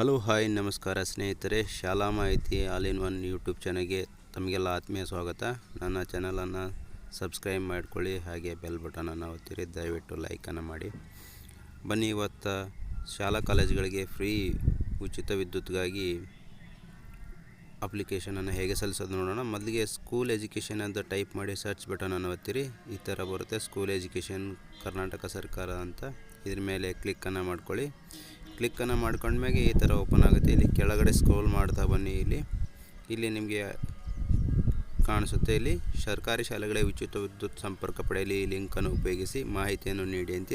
Hello, hi, ನಮಸ್ಕಾರ ಸ್ನೇಹಿತರೆ. ಶಾಲಾ ಮಾಹಿತಿ ಆಲ್ ಇನ್ ಒನ್ ಯೂಟ್ಯೂಬ್ ಚಾನಲ್ಗೆ ತಮಗೆಲ್ಲ ಆತ್ಮೀಯ ಸ್ವಾಗತ. ನನ್ನ ಚಾನಲನ್ನು ಸಬ್ಸ್ಕ್ರೈಬ್ ಮಾಡಿಕೊಳ್ಳಿ, ಹಾಗೆ ಬೆಲ್ ಬಟನನ್ನು ಒತ್ತಿರಿ. ದಯವಿಟ್ಟು ಲೈಕನ್ನು ಮಾಡಿ. ಬನ್ನಿ, ಇವತ್ತು ಶಾಲಾ ಕಾಲೇಜುಗಳಿಗೆ ಫ್ರೀ ಉಚಿತ ವಿದ್ಯುತ್ಗಾಗಿ ಅಪ್ಲಿಕೇಶನನ್ನು ಹೇಗೆ ಸಲ್ಲಿಸೋದು ನೋಡೋಣ. ಮೊದಲಿಗೆ ಸ್ಕೂಲ್ ಎಜುಕೇಷನ್ ಅಂತ ಟೈಪ್ ಮಾಡಿ ಸರ್ಚ್ ಬಟನನ್ನು ಒತ್ತಿರಿ. ಈ ಥರ ಬರುತ್ತೆ. ಸ್ಕೂಲ್ ಎಜುಕೇಷನ್ ಕರ್ನಾಟಕ ಸರ್ಕಾರ ಅಂತ. ಇದ್ರ ಮೇಲೆ ಕ್ಲಿಕ್ಕನ್ನು ಮಾಡ್ಕೊಳ್ಳಿ. ಕ್ಲಿಕ್ಕನ್ನು ಮಾಡ್ಕೊಂಡ್ಮೇಲೆ ಈ ಥರ ಓಪನ್ ಆಗುತ್ತೆ. ಇಲ್ಲಿ ಕೆಳಗಡೆ ಸ್ಕ್ರೋಲ್ ಮಾಡ್ತಾ ಬನ್ನಿ ಇಲ್ಲಿ. ಇಲ್ಲಿ ನಿಮಗೆ ಕಾಣಿಸುತ್ತೆ. ಇಲ್ಲಿ ಸರ್ಕಾರಿ ಶಾಲೆಗಳ ಉಚಿತ ವಿದ್ಯುತ್ ಸಂಪರ್ಕ ಪಡೆಯಲಿ. ಈ ಲಿಂಕನ್ನು ಉಪಯೋಗಿಸಿ ಮಾಹಿತಿಯನ್ನು ನೀಡಿ ಅಂತ.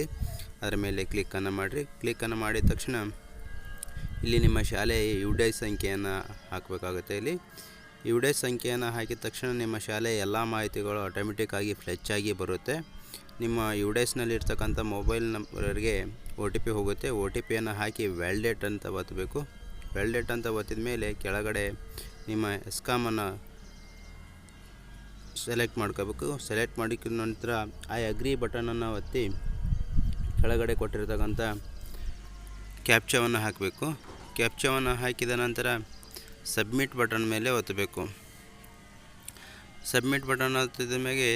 ಅದರ ಮೇಲೆ ಕ್ಲಿಕ್ಕನ್ನು ಮಾಡಿರಿ. ಕ್ಲಿಕ್ಕನ್ನು ಮಾಡಿದ ತಕ್ಷಣ ಇಲ್ಲಿ ನಿಮ್ಮ ಶಾಲೆಯ ಯು ಡಿ ಐ ಸಂಖ್ಯೆಯನ್ನು ಹಾಕಬೇಕಾಗುತ್ತೆ ಇಲ್ಲಿ. ಯು ಡಿ ಐ ಸಂಖ್ಯೆಯನ್ನು ಹಾಕಿದ ತಕ್ಷಣ ನಿಮ್ಮ ಶಾಲೆಯ ಎಲ್ಲ ಮಾಹಿತಿಗಳು ಆಟೋಮೆಟಿಕ್ಕಾಗಿ ಫ್ಲೆಚ್ ಆಗಿ ಬರುತ್ತೆ. ನಿಮ್ಮ ಯು ಡೇಸ್ನಲ್ಲಿ ಎಸ್ನಲ್ಲಿ ಇರ್ತಕ್ಕಂಥ ಮೊಬೈಲ್ ನಂಬರ್ಗೆ ಒ ಟಿ ಪಿ ಹೋಗುತ್ತೆ. ಒ ಟಿ ಪಿಯನ್ನು ಹಾಕಿ ವ್ಯಾಲ್ಡೇಟ್ ಅಂತ ಒತ್ತಬೇಕು ವ್ಯಾಲ್ಡೇಟ್ ಅಂತ ಒತ್ತಿದ ಮೇಲೆ ಕೆಳಗಡೆ ನಿಮ್ಮ ಎಸ್ಕಾಮನ್ನು ಸೆಲೆಕ್ಟ್ ಮಾಡ್ಕೋಬೇಕು. ಸೆಲೆಕ್ಟ್ ಮಾಡಿದ ನಂತರ ಐ ಅಗ್ರಿ ಬಟನನ್ನು ಒತ್ತಿ ಕೆಳಗಡೆ ಕೊಟ್ಟಿರ್ತಕ್ಕಂಥ ಕ್ಯಾಪ್ಚವನ್ನು ಹಾಕಬೇಕು. ಕ್ಯಾಪ್ಚವನ್ನು ಹಾಕಿದ ನಂತರ ಸಬ್ಮಿಟ್ ಬಟನ್ ಮೇಲೆ ಒತ್ತಬೇಕು. ಸಬ್ಮಿಟ್ ಬಟನ್ ಒತ್ತಿದ ಮೇಲೆ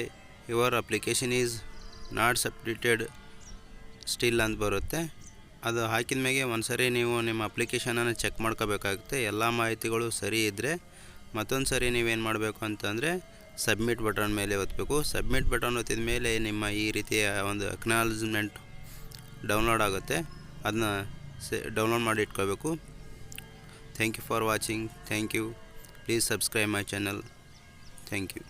your application is not separated still ಅಂತ ಬರುತ್ತೆ. ಅದು ಹಾಕಿದ ಮೇಲೆ ಒಂದು ಸರಿ ನೀವು ನಿಮ್ಮ ಅಪ್ಲಿಕೇಶನನ್ನು ಚೆಕ್ ಮಾಡ್ಕೋಬೇಕಾಗುತ್ತೆ. ಎಲ್ಲ ಮಾಹಿತಿಗಳು ಸರಿ ಇದ್ದರೆ ಮತ್ತೊಂದು ಸರಿ ನೀವೇನು ಮಾಡಬೇಕು ಅಂತಂದರೆ ಸಬ್ಮಿಟ್ ಬಟನ್ ಮೇಲೆ ಒತ್ತಬೇಕು ಸಬ್ಮಿಟ್ ಬಟನ್ ಒತ್ತಿದ ಮೇಲೆ ನಿಮ್ಮ ಈ ರೀತಿಯ ಒಂದು ಅಕ್ನಾಲಜ್ಮೆಂಟ್ ಡೌನ್ಲೋಡ್ ಆಗುತ್ತೆ. ಅದನ್ನ ಸೆ ಡೌನ್ಲೋಡ್ ಮಾಡಿ ಇಟ್ಕೋಬೇಕು. Thank you for watching thank you please subscribe my channel thank you